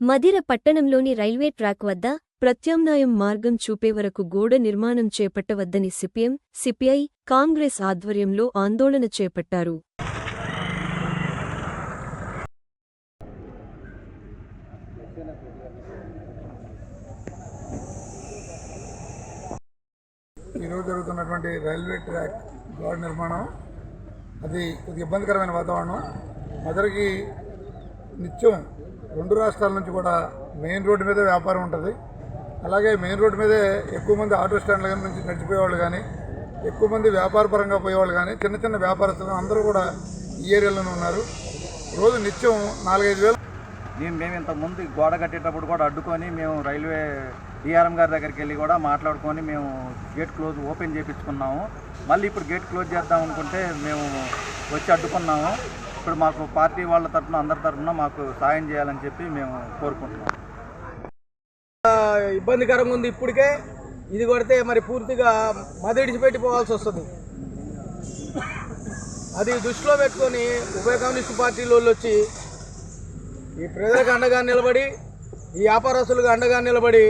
మదిర పట్టణంలోని railway track వద్ద ప్రత్యామ్నాయం మార్గం చూపే వరకు గోడ నిర్మాణం చేపట్టవద్దని సిపిఎం సిపిఐ కాంగ్రెస్ ఆధ్వర్యంలో ఆందోళన చేపట్టారు. ఈరోజు జరుగుతున్నటువంటి రైల్వే ట్రాక్ గోడ నిర్మాణం అది కొద్దిగా ఇబ్బందికరమైన వాతావరణం. మదరికి నిత్యం రెండు రాష్ట్రాల నుంచి కూడా మెయిన్ రోడ్డు మీదే వ్యాపారం ఉంటుంది. అలాగే మెయిన్ రోడ్డు మీదే ఎక్కువ మంది ఆటో స్టాండ్ల నుంచి నడిచిపోయేవాళ్ళు కానీ ఎక్కువ మంది వ్యాపార పరంగా పోయేవాళ్ళు కానీ చిన్న చిన్న వ్యాపారస్తులు అందరూ కూడా ఈ ఏరియాలోనే ఉన్నారు. రోజు నిత్యం నాలుగైదు వేలు మేము మేము ఇంతకుముందు గోడ కట్టేటప్పుడు కూడా అడ్డుకొని మేము రైల్వే డిఆర్ఎం గారి దగ్గరికి వెళ్ళి కూడా మాట్లాడుకొని మేము గేట్ క్లోజ్ ఓపెన్ చేయించుకున్నాము మళ్ళీ ఇప్పుడు గేట్ క్లోజ్ చేద్దాం అనుకుంటే మేము వచ్చి అడ్డుకున్నాము. ఇప్పుడు మాకు పార్టీ వాళ్ళ తరఫున అందరి తరఫున మాకు సాయం చేయాలని చెప్పి మేము కోరుకుంటున్నాం. ఇబ్బందికరంగా ఉంది ఇప్పటికే. ఇది కొడితే మరి పూర్తిగా మదిడిచి పెట్టిపోవాల్సి వస్తుంది. అది దృష్టిలో పెట్టుకొని ఉభయ కమ్యూనిస్ట్ పార్టీల వాళ్ళు వచ్చి ఈ ప్రజలకు అండగా నిలబడి ఈ వ్యాపారస్తులకు అండగా నిలబడి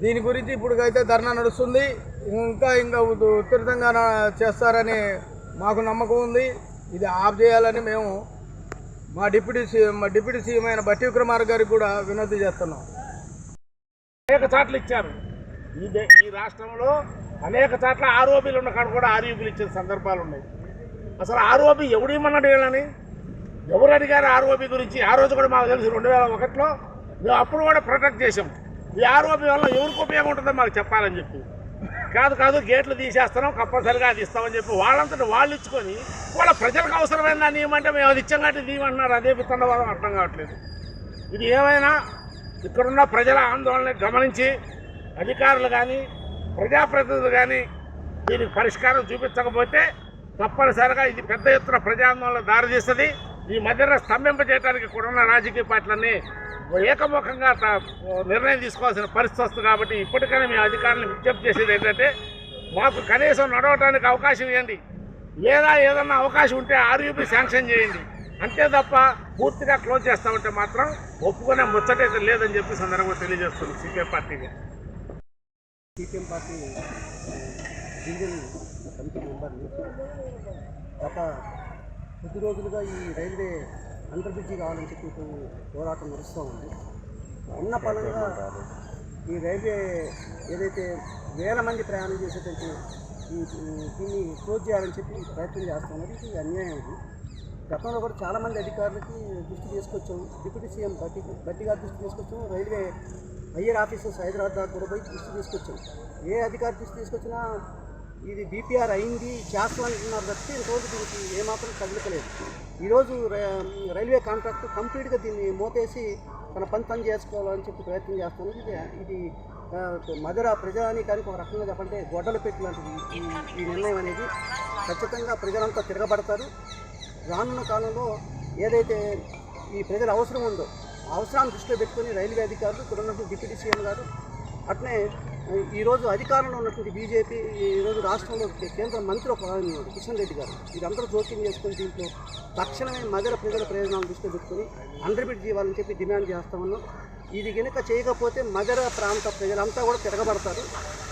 దీని గురించి ఇప్పటికైతే ధర్నా నడుస్తుంది. ఇంకా ఇంకా ఉ- ఉధృతంగా చేస్తారని మాకు నమ్మకం ఉంది. ఇది ఆఫ్ చేయాలని మేము మా డిప్యూటీ సీఎం మా డిప్యూటీ సీఎం అయిన బట్టి విక్రమార్ గారికి కూడా వినతి చేస్తున్నాం. అనేక చాట్లు ఇచ్చారు. ఈ దే- ఈ రాష్ట్రంలో అనేక చాట్ల ఆరోపీలు ఉన్న కాడ కూడా ఆరోపీలు ఇచ్చిన సందర్భాలు ఉన్నాయి. అసలు ఆరోపి ఎవడు ఇమ్మన్నాడు వీళ్ళని? ఎవరు అడిగారు ఆరోపి గురించి? ఆ రోజు కూడా మాకు తెలిసి రెండు వేల ఒకటిలో. మేము అప్పుడు కూడా ప్రొటెక్ట్ చేసాం ఈ ఆరోపి వల్ల ఎవరికి ఉపయోగం ఉంటుందో మాకు చెప్పాలని చెప్పి. కాదు కాదు గేట్లు తీసేస్తున్నాం కంపల్సరిగా అది ఇస్తామని చెప్పి వాళ్ళంతటి వాళ్ళు ఇచ్చుకొని వాళ్ళ ప్రజలకు అవసరమైన దాన్ని ఇవ్వమంటే మేము అది ఇచ్చాం కాబట్టి ఇవ్వమంటున్నారు. అదే విత్తనవాదం అర్థం కావట్లేదు. ఇది ఏమైనా ఇక్కడున్న ప్రజల ఆందోళన గమనించి అధికారులు కానీ ప్రజాప్రతినిధులు కానీ దీనికి పరిష్కారం చూపించకపోతే తప్పనిసరిగా ఇది పెద్ద ఎత్తున ప్రజాందోళన దారితీస్తుంది. ఈ మధ్యన స్తంభింపజేయడానికి కూడా ఉన్న రాజకీయ పార్టీలన్నీ ఏకముఖంగా త- నిర్ణయం తీసుకోవాల్సిన పరిస్థితి వస్తుంది కాబట్టి ఇప్పటికైనా మీ అధికారులను విజ్ఞప్తి చేసేది ఏంటంటే మాకు కనీసం నడవటానికి అవకాశం ఇవ్వండి. లేదా ఏదన్నా అవకాశం ఉంటే ఆర్యూపీ శాంక్షన్ చేయండి. అంతే తప్ప పూర్తిగా క్లోజ్ చేస్తామంటే మాత్రం ఒప్పుకునే ముచ్చటైతే లేదని చెప్పి సందర్భంగా తెలియజేస్తుంది సిపిఐ పార్టీకి. సిపిఎం పార్టీ డివిజన్ కమిటీ మెంబర్ని గత కొద్ది రోజులుగా ఈ రైల్వే అండర్ కావాలని చెప్పి ఇప్పుడు పోరాటం నడుస్తూ ఉంది. ఉన్న పరంగా ఈ రైల్వే ఏదైతే వేల మంది ప్రయాణం చేసేటువంటి ఈ దీన్ని క్లోజ్ చేయాలని చెప్పి ప్రయత్నం చేస్తున్నారు ఇది అన్యాయం ఇది. గతంలో కూడా చాలామంది అధికారులకి దృష్టి తీసుకొచ్చాం. డిప్యూటీ సీఎం బట్టి బట్టిగా దృష్టి తీసుకొచ్చాం. రైల్వే హయ్యర్ ఆఫీసర్స్ హైదరాబాద్ దాకా కూడా పోయి దృష్టి తీసుకొచ్చాం. ఏ అధికారి దృష్టి తీసుకొచ్చినా ఇది బీపీఆర్ అయింది చేస్తామంటున్నారు తప్పితే ఇంతవరకు దీనికి ఏమాత్రం కదలికలేదు. ఈరోజు రైల్వే కాంట్రాక్ట్ కంప్లీట్గా దీన్ని మోతేసి తన పని పని చేసుకోవాలని చెప్పి ప్రయత్నం చేస్తాను ఇది ఇది మధుర ప్రజానీకానికి ఒక రకంగా చెప్పంటే గొడ్డలు పెట్టినటువంటి ఈ నిర్ణయం అనేది. ఖచ్చితంగా ప్రజలంతా తిరగబడతారు. రానున్న కాలంలో ఏదైతే ఈ ప్రజల అవసరం ఉందో అవసరాన్ని దృష్టిలో పెట్టుకొని రైల్వే అధికారులు ఇక్కడ ఉన్నటువంటి డిప్యూటీ సీఎం గారు అట్నే ఈరోజు అధికారంలో ఉన్నటువంటి బీజేపీ ఈరోజు రాష్ట్రంలో కేంద్ర మంత్రి ఒక కిషన్ రెడ్డి గారు. వీరందరూ జోక్యం చేసుకుని దీంట్లో తక్షణమే మదర ప్రజల ప్రయోజనాలు దృష్టిలో పెట్టుకుని అండర్ చేయాలని చెప్పి డిమాండ్ చేస్తామన్నాం ఇది కనుక చేయకపోతే మదర ప్రాంత ప్రజలంతా కూడా తిరగబడతారు.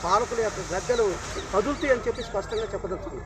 పాలకుల యొక్క గద్దెలు కదులుతాయి అని చెప్పి స్పష్టంగా చెప్పదలుచుకుంది